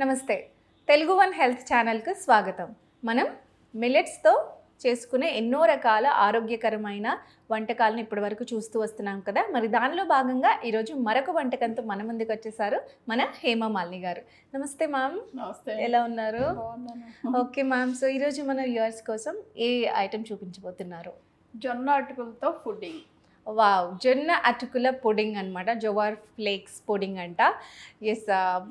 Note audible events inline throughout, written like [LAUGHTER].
నమస్తే. Telugu one health ఛానల్కు స్వాగతం. మనం మిల్లెట్స్తో చేసుకునే ఎన్నో రకాల ఆరోగ్యకరమైన వంటకాలను ఇప్పటివరకు చూస్తూ వస్తున్నాం కదా. మరి దానిలో భాగంగా ఈరోజు మరొక వంటకంతో మన ముందుకు వచ్చేసారు మన హేమ మాలిని గారు. నమస్తే మ్యామ్. ఎలా ఉన్నారు? Okay ma'am. సో ఈరోజు మన వ్యూవర్స్ కోసం ఏ ఐటెం చూపించబోతున్నారు? జొన్న అటుకులతో ఫుడ్డింగ్. వావ్ జొన్న అటుకుల పుడింగ్ అనమాట జోవార్ ఫ్లేక్స్ పుడింగ్ అంట. ఎస్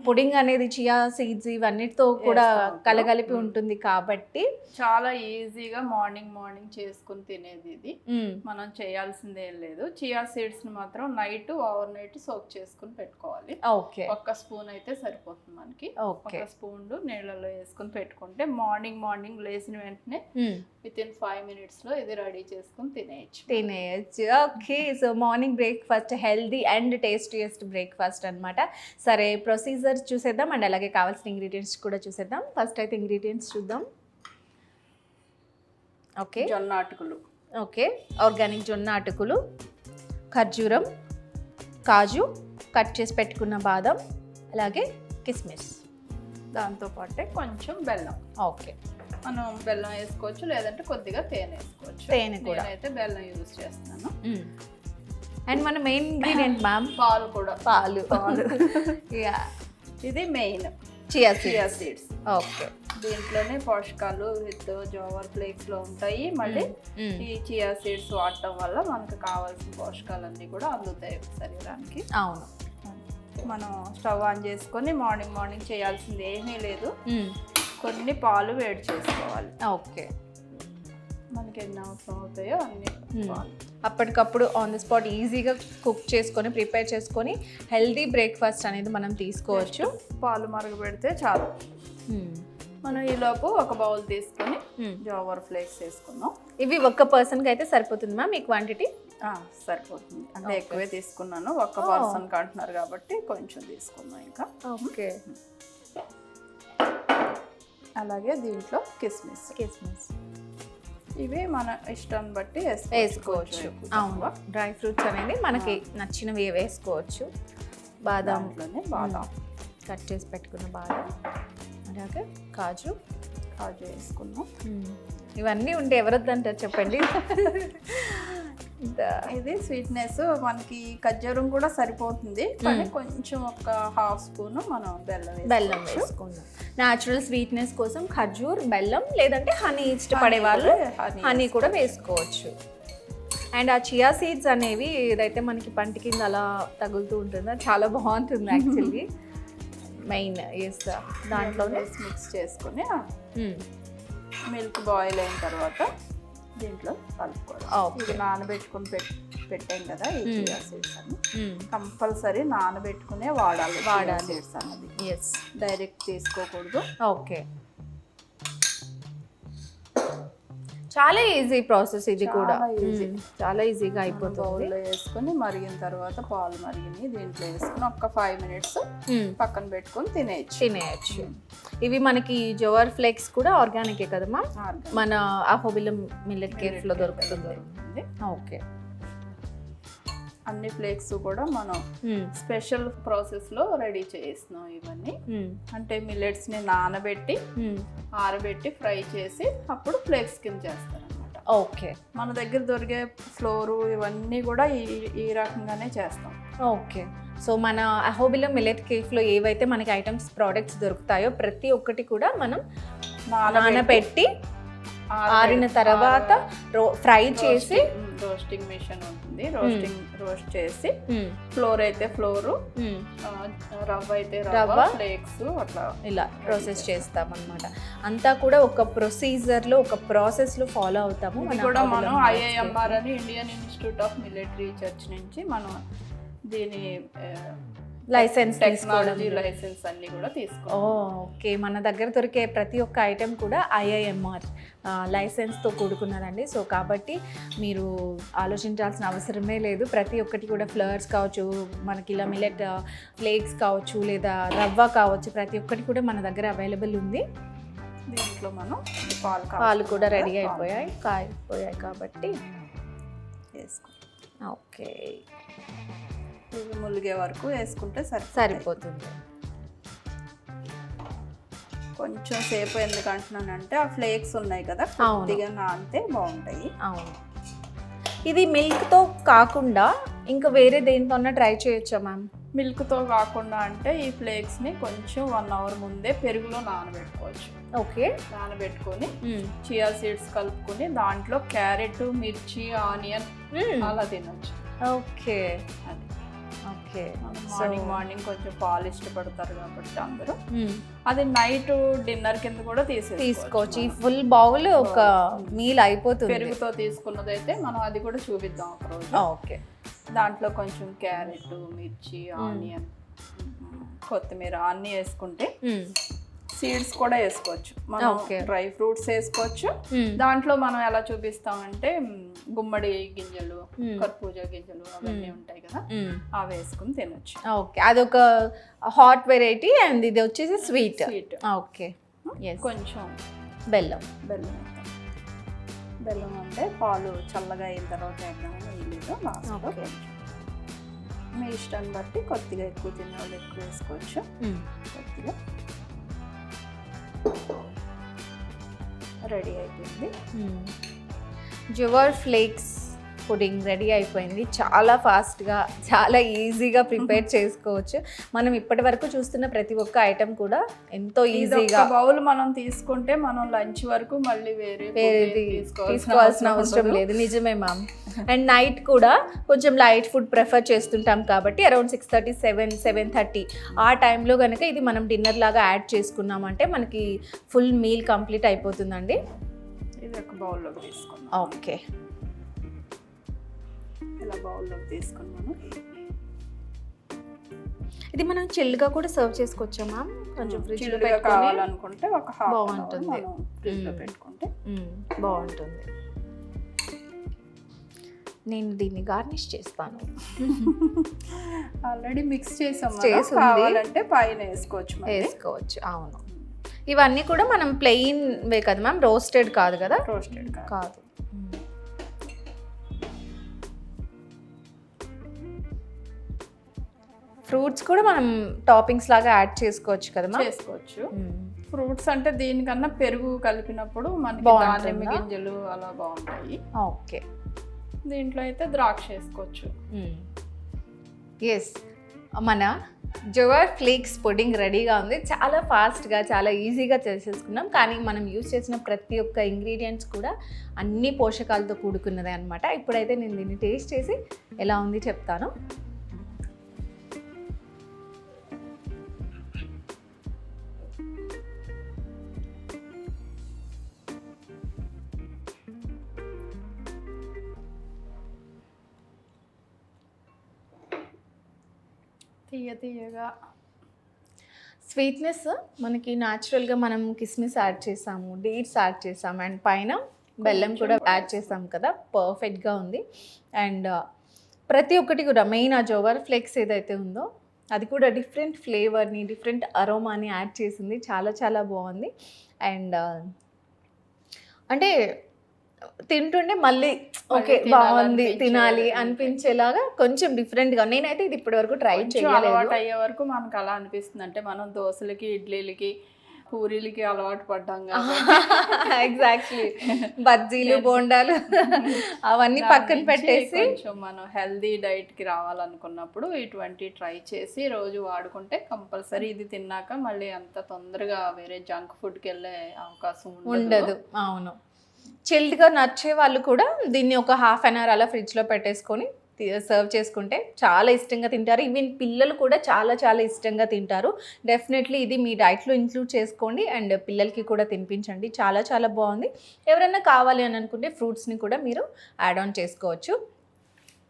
పుడింగ్ అనేది చియా సీడ్స్ ఇవన్నిటితో కూడా. కలగలిపి Mm. ఉంటుంది కాబట్టి. చాలా ఈజీగా మార్నింగ్ మార్నింగ్ చేసుకుని తినేది ఇది. మ్మ్. మనం చేయాల్సిందే లేదు. చియా సీడ్స్ని మాత్రం నైట్ ఓవర్ నైట్ సోక్ చేసుకుని పెట్టుకోవాలి. ఓకే. ఒక్క స్పూన్ అయితే సరిపోతుంది మనకి. ఓకే. ఒక స్పూన్ నీళ్ళలో వేసుకుని పెట్టుకుంటే మార్నింగ్ మార్నింగ్ లేచిన వెంటనే మ్మ్. విత్ ఇన్ ఫైవ్ మినిట్స్లో ఇది రెడీ చేసుకుని తినేయచ్చు. తినేయచ్చు. Okay so morning breakfast healthy and tastiest breakfast అన్నమాట. సరే ప్రొసీజర్ చూసేద్దాం అండ్ అలాగే కావాల్సిన ఇంగ్రీడియంట్స్ కూడా చూసేద్దాం. ఫస్ట్ అయితే ఇంగ్రీడియంట్స్ చూద్దాం. ఓకే. జొన్న అటుకులు ఓకే ఆర్గానిక్ జొన్న అటుకులు ఖర్జూరం కాజు కట్ చేసి పెట్టుకున్న బాదం అలాగే కిస్మిస్. దాంతో పాటే కొంచెం బెల్లం. ఓకే. మనం బెల్లం వేసుకోవచ్చు లేదంటే కొద్దిగా తేనె వేసుకోవచ్చు. తేనె కూడా. నేనైతే బెల్లం యూజ్ చేస్తున్నాను అండ్ మన మెయిన్ [LAUGHS] ఇంగ్రీడియంట్ మ్యామ్? పాలు కూడా. పాలు. పాలు. [LAUGHS] యా. ఇది main. Chia chia seeds okay. దీంట్లోనే పోషకాలు విత్ జోవర్ ఫ్లేక్స్లో ఉంటాయి. మళ్ళీ ఈ చియా సీడ్స్ వాడటం వల్ల మనకు కావాల్సిన పోషకాలన్నీ కూడా అందుతాయి శరీరానికి. అవును. మనం స్టవ్ ఆన్ చేసుకొని మార్నింగ్ మార్నింగ్ చేయాల్సింది ఏమీ లేదు. కొన్ని పాలు వేడి చేసుకోవాలి. ఓకే. మనకి ఎన్ని అవసరం అవుతాయో అన్ని అప్పటికప్పుడు ఆన్ ద స్పాట్ ఈజీగా కుక్ చేసుకొని ప్రిపేర్ చేసుకొని హెల్దీ బ్రేక్ఫాస్ట్ అనేది మనం తీసుకోవచ్చు. పాలు మరగబెడితే చాలు. మనం ఈలోపు ఒక బౌల్ తీసుకొని. జోవర్ ఫ్లేక్స్ వేసుకుందాం. ఇవి ఒక్క పర్సన్కి అయితే సరిపోతుంది మ్యామ్ ఈ క్వాంటిటీ సరిపోతుంది. అంటే. ఎక్కువే తీసుకున్నాను. ఒక్క Oh. పర్సన్ అంటున్నారు కాబట్టి కొంచెం తీసుకుందాం ఇంకా. ఓకే. అలాగే దీంట్లో కిస్మిస్. కిస్మిస్. ఇవి మన ఇష్టం బట్టి వేసుకోవచ్చు. అవును. డ్రై ఫ్రూట్స్ అనేది మనకి నచ్చినవి వేసుకోవచ్చు. బాదాం. దాంట్లోనే బాదాం. కట్ చేసి పెట్టుకున్న బాదం. అలాగే కాజు. కాజు వేసుకున్నాం. ఇవన్నీ ఉంటే ఎవరొద్దంటారు చెప్పండి? [LAUGHS] ఇది స్వీట్నెస్ మనకి ఖర్జూరం కూడా సరిపోతుంది కానీ కొంచెం ఒక హాఫ్ స్పూన్ మనం బెల్లం బెల్లం. వేసుకుందాం. న్యాచురల్ స్వీట్నెస్ కోసం ఖర్జూర్ బెల్లం లేదంటే హనీ ఇష్టపడే వాళ్ళు హనీ కూడా వేసుకోవచ్చు. అండ్ ఆ చియా సీడ్స్ అనేవి ఏదైతే మనకి పంట కింద అలా తగులుతూ ఉంటుందో చాలా బాగుంటుంది యాక్చువల్లీ మెయిన్ ఎస్ దాంట్లోనే. మిక్స్ చేసుకుని. మిల్క్ బాయిల్ అయిన తర్వాత దీంట్లో కలుపుకోవాలి. ఇది నానబెట్టుకుని పెట్ పెట్టాం కదా ఈ. చియా సీడ్స్ మ్మ్. కంపల్సరీ నానబెట్టుకునే వాడాలి వాడాలి. సీడ్స్ అన్నది డైరెక్ట్ తీసుకోకూడదు ఓకే చాలా ఈజీ ప్రాసెస్ ఇది కూడా. మ్మ్. చాలా ఈజీగా అయిపోతుంది బౌల్లో వేసుకొని మరిగిన తర్వాత పాలు మరిగిని దీంట్లో వేసుకొని ఒక్క ఫైవ్ మినిట్స్ మ్మ్. పక్కన పెట్టుకొని తినేయచ్చు తినేయచ్చు ఇవి మనకి జోవర్ ఫ్లేక్స్ కూడా ఆర్గానికే కదమ్మా. మన అహోబిలం మిల్లెట్ కేఫ్లో దొరుకుతుంది దొరుకుతుంది. ఓకే అన్ని ఫ్లేక్స్ కూడా మనం స్పెషల్ ప్రాసెస్లో రెడీ చేస్తున్నాం ఇవన్నీ. అంటే మిల్లెట్స్ని నానబెట్టి ఆరబెట్టి ఫ్రై చేసి అప్పుడు ఫ్లేక్స్ కింద చేస్తారనమాట ఓకే. మన దగ్గర దొరికే ఫ్లోరు ఇవన్నీ కూడా ఈ ఈ రకంగానే చేస్తాం. ఓకే. సో మన అహోబిలం మిల్లెట్ కేఫ్లో ఏవైతే మనకి ఐటమ్స్ ప్రోడక్ట్స్ దొరుకుతాయో ప్రతి ఒక్కటి కూడా మనం నానబెట్టి ఆరిన తర్వాత రో ఫ్రై చేసి రోస్టింగ్ మిషన్ ఉంటుంది రోస్టింగ్ రోస్ట్ చేసి మ్మ్. ఫ్లోర్ అయితే ఫ్లోరు మ్మ్. రవ్వ అయితే రవ్వ. ఫ్లేక్స్ అట్లా ఇలా ప్రాసెస్ చేస్తాం అనమాట అంతా కూడా ఒక ప్రొసీజర్లో ఒక ప్రాసెస్లో ఫాలో అవుతాము కూడా మనం. ఐఐఎంఆర్ అని Indian institute of military research నుంచి మనం దీని లైసెన్స్ టెక్నాలజీ లైసెన్స్ అన్ని కూడా ఓ తీసుకోవాలి ఓకే. మన దగ్గర దొరికే ప్రతి ఒక్క ఐటెం కూడా ఐఐఎంఆర్ లైసెన్స్తో కూడుకున్నదండి. సో కాబట్టి మీరు ఆలోచించాల్సిన అవసరమే లేదు. ప్రతి ఒక్కటి కూడా ఫ్లవర్స్ కావచ్చు మనకి ఇలా మిల్లెట్ ఫ్లేక్స్ కావచ్చు లేదా రవ్వ కావచ్చు ప్రతి ఒక్కటి కూడా మన దగ్గర అవైలబుల్ ఉంది. దీంట్లో మనం పాలు పాలు కూడా రెడీ అయిపోయాయి కాయిపోయాయి కాబట్టి. వేసుకో. ఓకే. ఇవి ములిగే వరకు వేసుకుంటే సరి సరిపోతుంది. కొంచెం సేపు ఎందుకు అంటున్నానంటే ఆ ఫ్లేక్స్ ఉన్నాయి కదా. కొద్దిగా నానితే బాగుంటాయి. అవును. ఇది మిల్క్తో కాకుండా ఇంకా వేరే దేంతో ట్రై చేయొచ్చా మ్యామ్? మిల్క్తో కాకుండా అంటే ఈ ఫ్లేక్స్ని కొంచెం వన్ అవర్ ముందే పెరుగులో నానబెట్టుకోవచ్చు. ఓకే. నానబెట్టుకొని చియా సీడ్స్ కలుపుకొని దాంట్లో క్యారెట్ మిర్చి ఆనియన్ అలా తినొచ్చు. ఓకే. అది. ఓకే. మార్నింగ్ మార్నింగ్ కొంచెం పాలు ఇష్టపడతారు కాబట్టి అందరూ. అది నైట్ డిన్నర్ కింద కూడా తీసేసుకోవచ్చు తీసుకోవచ్చు. ఈ. ఫుల్ బౌల్ ఒక మీల్ అయిపోతుంది. పెరుగుతో తీసుకున్నదైతే మనం అది కూడా చూపిద్దాం ఒక రోజు. ఓకే. దాంట్లో కొంచెం క్యారెట్ మిర్చి ఆనియన్ కొత్తిమీర అన్నీ వేసుకుంటే సీడ్స్ కూడా వేసుకోవచ్చు. మనం. డ్రై ఫ్రూట్స్ వేసుకోవచ్చు. దాంట్లో మనం ఎలా చూపిస్తామంటే గుమ్మడి గింజలు. కర్పూజ గింజలు అవన్నీ ఉంటాయి కదా? అవి వేసుకుని తినొచ్చు. ఓకే. అదొక హాట్ వెరైటీ అండ్ ఇది వచ్చేసి స్వీట్. స్వీట్. ఓకే. కొంచెం బెల్లం. బెల్లం. బెల్లం అంటే పాలు చల్లగా అయిన తర్వాత వేద్దామని వేయలేదు లాస్ట్లో Okay. కొంచెం. మీ ఇష్టాన్ని బట్టి కొద్దిగా ఎక్కువ తినేవాళ్ళు ఎక్కువ వేసుకోవచ్చు. కొద్దిగా. రెడీ అయిపోయింది జువర్ ఫ్లేక్స్ పుడింగ్ రెడీ అయిపోయింది. చాలా ఫాస్ట్గా చాలా ఈజీగా ప్రిపేర్ చేసుకోవచ్చు. మనం ఇప్పటి వరకు చూస్తున్న ప్రతి ఒక్క ఐటెం కూడా ఎంతో ఈజీగా బౌల్ మనం తీసుకుంటే మనం లంచ్ వరకు మళ్ళీ వేరే వేరేది తీసుకోవాల్సిన అవసరం. లేదు. నిజమే మ్యామ్. అండ్ నైట్ కూడా కొంచెం లైట్ ఫుడ్ ప్రిఫర్ చేస్తుంటాం కాబట్టి around six thirty seven seven thirty ఆ టైంలో కనుక ఇది మనం డిన్నర్ లాగా యాడ్ చేసుకున్నామంటే మనకి ఫుల్ మీల్ కంప్లీట్ అయిపోతుందండి. ఇది ఒక తీసుకున్నాం ఓకే. ఇలా బౌల్లోకి తీసుకున్నాను. ఇది మనం చిల్గా కూడా సర్వ్ చేసుకోవచ్చా మ్యామ్? కొంచెం ఫ్రిడ్జ్లో చిల్లుగా పెట్టుకొని కావాలనుకుంటే ఒక హాఫ్ బాగుంటుంది. ఫ్రిడ్జ్లో. పెట్టుకుంటే. బాగుంటుంది. నేను దీన్ని గార్నిష్ చేస్తాను. [LAUGHS] ఆల్రెడీ మిక్స్ చేసాం. కావాలంటే పైన వేసుకోవచ్చు. వేసుకోవచ్చు అవును. ఇవన్నీ కూడా మనం ప్లెయిన్ వే కదా మ్యామ్? రోస్టెడ్ కాదు కదా? రోస్టెడ్ కాదు. ఫ్రూట్స్ కూడా మనం టాపింగ్స్ లాగా యాడ్ చేసుకోవచ్చు కదా చేసుకోవచ్చు. ఫ్రూట్స్ అంటే దీనికన్నా పెరుగు కలిపినప్పుడు మనకి? దానిమ్మ గింజలు అలా బాగుంటాయి. ఓకే. దీంట్లో అయితే ద్రాక్ష వేసుకోవచ్చు. ఎస్ మన జోవర్ ఫ్లేక్స్ పుడింగ్ రెడీగా ఉంది. చాలా ఫాస్ట్గా చాలా ఈజీగా చేసేసుకున్నాం. కానీ మనం యూజ్ చేసిన ప్రతి ఒక్క ఇంగ్రీడియంట్స్ కూడా అన్ని పోషకాలతో కూడుకున్నదే అనమాట ఇప్పుడైతే నేను దీన్ని టేస్ట్ చేసి ఎలా ఉంది చెప్తాను. తీయ తీయగా. స్వీట్నెస్ మనకి న్యాచురల్గా మనం కిస్మిస్ యాడ్ చేసాము డేట్స్ యాడ్ చేసాము అండ్ పైన బెల్లం కూడా యాడ్ చేసాం కదా పర్ఫెక్ట్గా ఉంది. అండ్ ప్రతి ఒక్కటి కూడా మెయిన్ ఆ జోవర్ ఫ్లేక్స్ ఏదైతే ఉందో అది కూడా డిఫరెంట్ ఫ్లేవర్ని డిఫరెంట్ అరోమాని యాడ్ చేసింది. చాలా చాలా బాగుంది. అండ్ అంటే తింటుండే మళ్ళీ ఓకే బాగుంది తినాలి అనిపించేలాగా కొంచెం డిఫరెంట్గా నేనైతే ఇది ఇప్పటివరకు ట్రై కొంచెం అలవాటు చేయలేదు. అయ్యే వరకు మనకు అలా అనిపిస్తుంది. అంటే మనం దోశలకి ఇడ్లీలకి పూరీలకి అలవాటు పడ్డాం [LAUGHS] ఎగ్జాక్ట్లీ [LAUGHS] బజ్జీలు బోండాలు [LAUGHS] అవన్నీ పక్కన పెట్టేసి కొంచెం మనం హెల్దీ డైట్కి రావాలనుకున్నప్పుడు ఇటువంటి ట్రై చేసి రోజు వాడుకుంటే కంపల్సరీ ఇది తిన్నాక మళ్ళీ అంత తొందరగా వేరే జంక్ ఫుడ్కి వెళ్ళే అవకాశం ఉండదు. అవును. చిల్డ్గా నచ్చే వాళ్ళు కూడా దీన్ని ఒక హాఫ్ అన్ అవర్ అలా ఫ్రిడ్జ్లో పెట్టేసుకొని సర్వ్ చేసుకుంటే చాలా ఇష్టంగా తింటారు. ఈవెన్ పిల్లలు కూడా చాలా చాలా ఇష్టంగా తింటారు. డెఫినెట్లీ ఇది మీ డైట్లో ఇంక్లూడ్ చేసుకోండి అండ్ పిల్లలకి కూడా తినిపించండి. చాలా చాలా బాగుంది. ఎవరైనా కావాలి అని అనుకుంటే ఫ్రూట్స్ని కూడా మీరు యాడ్ ఆన్ చేసుకోవచ్చు.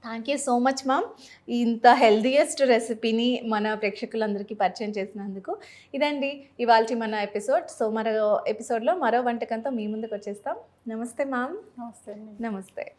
Thank you so much ma'am ఇంత హెల్దీయెస్ట్ రెసిపీని మన ప్రేక్షకులందరికీ పరిచయం చేసినందుకు. ఇదండి ఇవాళ మన ఎపిసోడ్ సో మరో ఎపిసోడ్లో మరో వంటకంతో మీ ముందుకు వచ్చేస్తాం. నమస్తే మ్యామ్ నమస్తే. నమస్తే.